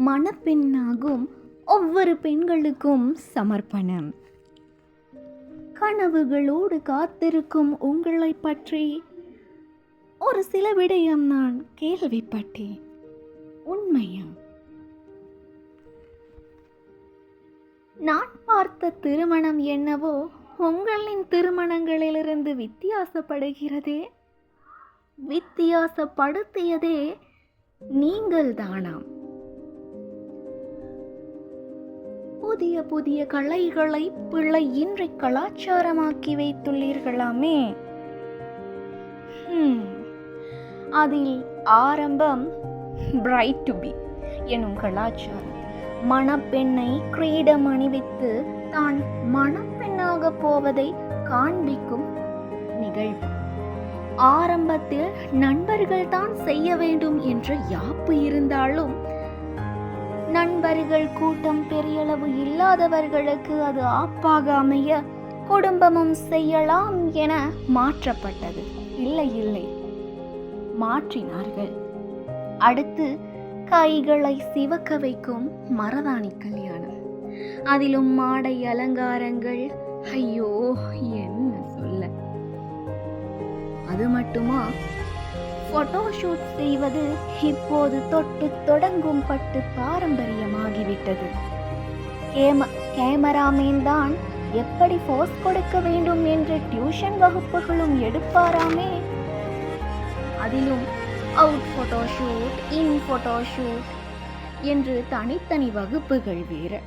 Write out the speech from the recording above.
மணப்பெண்ணாகும் ஒவ்வொரு பெண்களுக்கும் சமர்ப்பணம். கனவுகளோடு காத்திருக்கும் உங்களை பற்றி ஒரு சில விடயம் நான் கேள்விப்பட்டேன். உண்மையா? நான் பார்த்த திருமணம் என்னவோ உங்களின் திருமணங்களிலிருந்து வித்தியாசப்படுகிறதே. வித்தியாசப்படுத்தியதே நீங்கள் தானாம் புதிய புதிய கலைகளை பிள்ளை இன்றை கலாச்சாரமாக்கி வைத்துள்ளீர்களாமே. அதில் ஆரம்பம் பிரைட் டு பி எனும் கலாச்சாரம். மணப்பெண்ணை கிரீடம் அணிவித்து தான் மணப்பெண்ணாக போவதை காண்பிக்கும் நிகழ்வு. ஆரம்பத்தில் நண்பர்கள் தான் செய்ய வேண்டும் என்ற யாப்பு இருந்தாலும் நண்பர்கள் கூட்டம் பெரியளவு இல்லாதவர்களுக்கு அது ஆப்பாக அமைய குடும்பமும் செய்யலாம் என மாற்றப்பட்டது. இல்லை இல்லை. மாற்றினார்கள். அடுத்து கைகளை சிவக்க வைக்கும் மரதாணி கல்யாணம். அதிலும் மாடை அலங்காரங்கள். ஐயோ என்ன சொல்ல. அது மட்டுமா? போட்டோ ஷூட் செய்வது இப்போது தொட்டு தொடங்கும் பட்டு பாரம்பரியமாகிவிட்டது. கேம கேமராமேன் தான் எப்படி போஸ் கொடுக்க வேண்டும் என்று டியூஷன் வகுப்புகளும் எடுப்பாராமே? அதிலும் out photo shoot in photo shoot என்று தனித்தனி வகுப்புகள் வேறு.